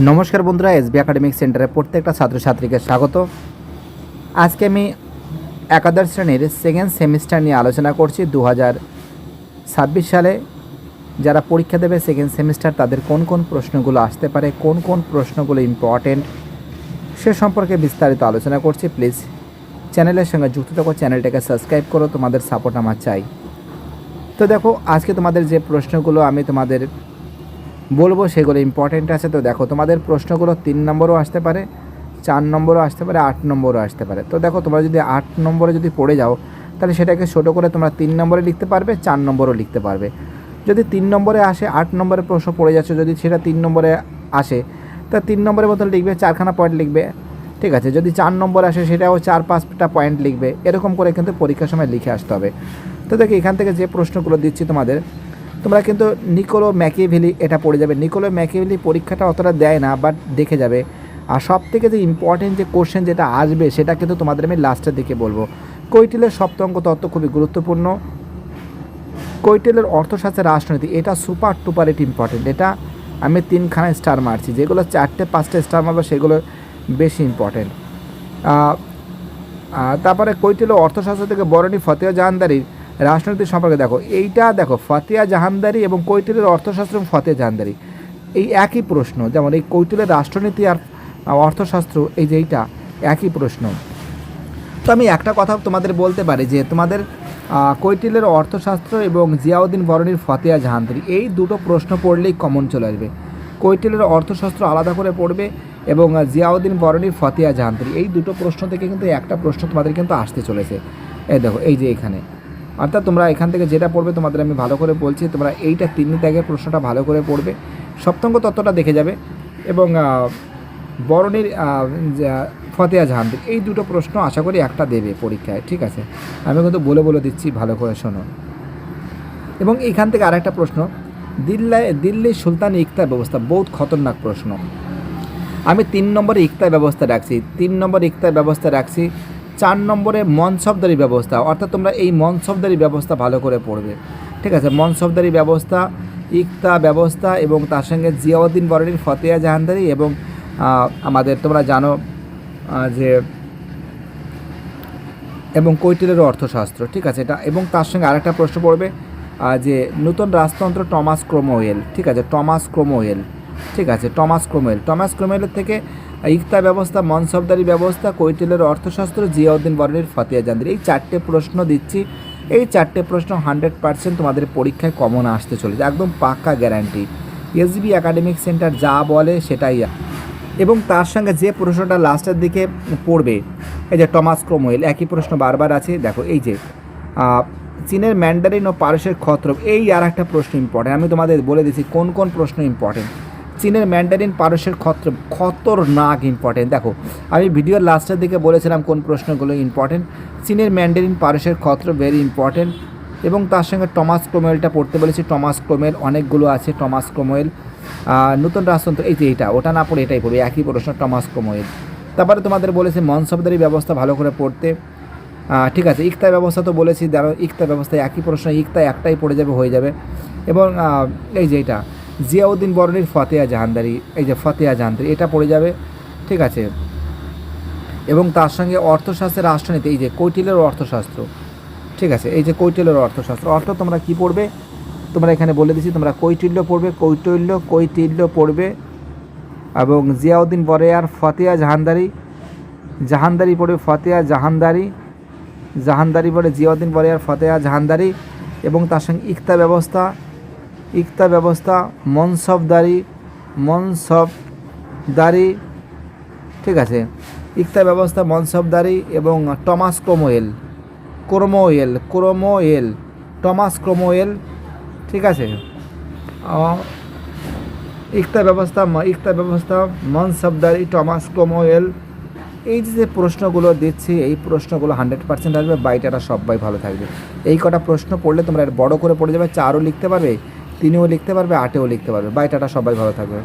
নমস্কার বন্ধুরা, SB academic সেন্টারে প্রত্যেকটা ছাত্রছাত্রীকে স্বাগত। আজকে আমি একাদশ শ্রেণির সেকেন্ড সেমিস্টার নিয়ে আলোচনা করছি দু ছাব্বিশ সালে। যারা পরীক্ষা দেবে সেকেন্ড সেমিস্টার তাদের কোন কোন প্রশ্নগুলো আসতে পারে, কোন কোন প্রশ্নগুলো ইম্পর্টেন্ট সে সম্পর্কে বিস্তারিত আলোচনা করছি। প্লিজ চ্যানেলের সঙ্গে যুক্ত থাকো, চ্যানেলটাকে সাবস্ক্রাইব করো, তোমাদের সাপোর্ট আমার চাই। তো দেখো, আজকে তোমাদের যে প্রশ্নগুলো আমি তোমাদের বলব সেগুলো ইম্পর্টেন্ট আছে। তো দেখো, তোমাদের প্রশ্নগুলো তিন নম্বরও আসতে পারে, চার নম্বরও আসতে পারে, আট নম্বরও আসতে পারে। তো দেখো, তোমরা যদি আট নম্বরে যদি পড়ে যাও, তাহলে সেটাকে ছোটো করে তোমরা তিন নম্বরে লিখতে পারবে, চার নম্বরও লিখতে পারবে। যদি তিন নম্বরে আসে, আট নম্বরের প্রশ্ন পড়ে যাচ্ছে, যদি সেটা তিন নম্বরে আসে, তা তিন নম্বরের মতন লিখবে, চারখানা পয়েন্ট লিখবে, ঠিক আছে? যদি চার নম্বর আসে, সেটাও চার পাঁচটা পয়েন্ট লিখবে। এরকম করে কিন্তু পরীক্ষার সময় লিখে আসতে হবে। তো দেখো, এখান থেকে যে প্রশ্নগুলো দিচ্ছি তোমাদের তোমরা কিন্তু নিকোলো ম্যাকিভেলি এটা পড়ে যাবে। নিকোলো ম্যাকিভেলি পরীক্ষাটা অতটা দেয় না বাট দেখে যাবে। আর সব থেকে যে ইম্পর্টেন্ট যে কোশ্চেন যেটা আসবে, সেটা কিন্তু তোমাদের আমি লাস্টের দিকে বলব। কৈটিলের সপ্তঙ্গ তত্ত্ব খুবই গুরুত্বপূর্ণ। কৈটিলের অর্থশাস্ত্রের রাজনীতি, এটা সুপার টুপার ইট ইম্পর্টেন্ট এটা আমি তিনখানা স্টার মারছি। যেগুলো চারটে, পাঁচটা স্টার মারবো, সেগুলো বেশি ইম্পর্টেন্ট তারপরে কৈটিল অর্থশাস্ত্র থেকে বরণী ফতেহ জাহানদারির রাজনৈতিক সম্পর্কে দেখো, এইটা দেখো, ফতেয়া জাহানদারি এবং কৈটিলের অর্থশাস্ত্র এবং ফতেয়া জাহানদারি। এই একই প্রশ্ন, যেমন এই কৈটিলের রাষ্ট্রনীতি আর অর্থশাস্ত্র, এই যে এইটা, একই প্রশ্ন। তো আমি একটা কথা তোমাদের বলতে পারি যে, তোমাদের কৈটিলের অর্থশাস্ত্র এবং জিয়াউদ্দিন বরণীর ফতেয়া জাহানদারি, এই দুটো প্রশ্ন পড়লেই কমন চলে আসবে। কৈটিলের অর্থশাস্ত্র আলাদা করে পড়বে এবং জিয়াউদ্দিন বরণীর ফতেয়া জাহানদারি, এই দুটো প্রশ্ন থেকে কিন্তু একটা প্রশ্ন তোমাদের কিন্তু আসতে চলেছে। এই দেখো, এই যে এখানে। অর্থাৎ তোমরা এখান থেকে যেটা পড়বে তোমাদের আমি ভালো করে বলছি, তোমরা এইটা তিন ত্যাগের প্রশ্নটা ভালো করে পড়বে। সপ্তঙ্গ তত্ত্বটা দেখে যাবে এবং বরণীর ফতেয়া জাহানদের এই দুটো প্রশ্ন আশা করি একটা দেবে পরীক্ষায়, ঠিক আছে? আমি কিন্তু বলে বলে দিচ্ছি, ভালো করে শোনো। এবং এখান থেকে আরেকটা প্রশ্ন, দিল্লায়, দিল্লির সুলতানি ইকতার ব্যবস্থা বহুত খতরনাক প্রশ্ন। আমি তিন নম্বরে ইকতার ব্যবস্থা রাখছি, তিন নম্বর ইকতার ব্যবস্থা রাখছি চার নম্বরে মনসবদারি ব্যবস্থা, অর্থাৎ তোমরা এই মনসবদারি ব্যবস্থা ভালো করে পড়বে। ঠিক আছে? মনসবদারি ব্যবস্থা, ইকতা ব্যবস্থা এবং তার সঙ্গে জিয়াউদ্দিন বরণীর ফতেয়া জাহানদারি এবং আমাদের তোমরা জানো যে এবং কৈটিলের অর্থশাস্ত্র। ঠিক আছে? এটা এবং তার সঙ্গে আরেকটা প্রশ্ন পড়বে যে নতুন রাজতন্ত্র টমাস ক্রোমোয়েল। ঠিক আছে? Thomas Cromwell. ঠিক আছে, টমাস ক্রোমেল। টমাস ক্রোমেলের থেকে ইকতা ব্যবস্থা, মনসবদারি ব্যবস্থা কৈটিলের অর্থশাস্ত্র, জিয়াউদ্দিন বরণীর ফতিয়া জান্দির এই চারটে প্রশ্ন দিচ্ছি। এই চারটে প্রশ্ন হান্ড্রেড পার্সেন্ট তোমাদের পরীক্ষায় কমন আসতে চলেছে, একদম পাক্কা গ্যারান্টি এসবি একাডেমিক সেন্টার যা বলে সেটাই। এবং তার সঙ্গে যে প্রশ্নটা লাস্টের দিকে পড়বে, এই যে টমাস ক্রোমোয়েল একই প্রশ্ন বারবার আছে। দেখো, এই যে চীনের ম্যান্ডারিন ও পারস্যের খত্রব এই আর একটা প্রশ্ন ইম্পর্টেন্ট আমি তোমাদের বলে দিচ্ছি কোন কোন প্রশ্ন ইম্পর্টেন্ট চীনের ম্যান্ডারিন পারস্যের খত্রব খতরনাক ইম্পর্টেন্ট দেখো, আমি ভিডিওর লাস্টের দিকে বলেছিলাম কোন প্রশ্নগুলো ইম্পর্টেন্ট চীনের ম্যান্ডারিন পারস্যের খত্রব ভেরি ইম্পর্টেন্ট এবং তার সঙ্গে টমাস ক্রোমেলটা পড়তে বলেছি। টমাস ক্রোমেল, অনেকগুলো আছে, টমাস ক্রোমেল। নতুন রাজতন্ত্র, এই যে এইটা ওটা না পড়ে এটাই পড়বে, একই প্রশ্ন, টমাস ক্রোমেল। তারপরে তোমাদের বলেছে মনসবদারি ব্যবস্থা ভালো করে পড়তে। ঠিক আছে ইকতা ব্যবস্থা তো বলেছি দেখো ইকতা ব্যবস্থা একই প্রশ্ন, ইকতা একটাই পড়ে যাবে, হয়ে যাবে। এবং এই যে এটা জিয়াউদ্দিন বরণীর ফতেয়া জাহানদারি, এই যে ফতেয়া জাহানদারি, এটা পড়ে যাবে, ঠিক আছে? এবং তার সঙ্গে অর্থশাস্ত্রের রাষ্ট্রনীতি এই যে কৈটিলের অর্থশাস্ত্র, ঠিক আছে? এই যে কৈটিল্যর অর্থশাস্ত্র, অর্থ তোমরা কি পড়বে? তোমরা এখানে বলে দিচ্ছি তোমরা কৈটিল্য পড়বে কৈটল্য কৈটিল্য পড়বে, এবং জিয়াউদ্দিন বরেয়ার ফতেয়া জাহানদারি জাহানদারি পড়বে ফতেয়া জাহানদারি জাহানদারি পড়ে জিয়াউদ্দিন বরেয়ার ফতেয়া জাহানদারি, এবং তার সঙ্গে ইকতা ব্যবস্থা ইকতা ব্যবস্থা, মনসবদারি মনসবদারি, ঠিক আছে, ইকতা ব্যবস্থা, মনসবদারি এবং টমাস ক্রোমোয়েল ক্রোমোয়েল ক্রোমোয়েল টমাস ক্রোমোয়েল ঠিক আছে ইকতা ব্যবস্থা ইকতা ব্যবস্থা, মনসবদারি টমাস ক্রোমোয়েল এই যে প্রশ্নগুলো দিচ্ছি, এই প্রশ্নগুলো হান্ড্রেড পার্সেন্ট আসবে বাইটারা সবাই ভালো থাকবে। এই কটা প্রশ্ন পড়লে তোমরা বড় করে পড়ে যাবে, চারও লিখতে পারবে তিনেও লিখতে পারবে আটেও লিখতে পারবে। বাইটাটা সবাই ভালো থাকবে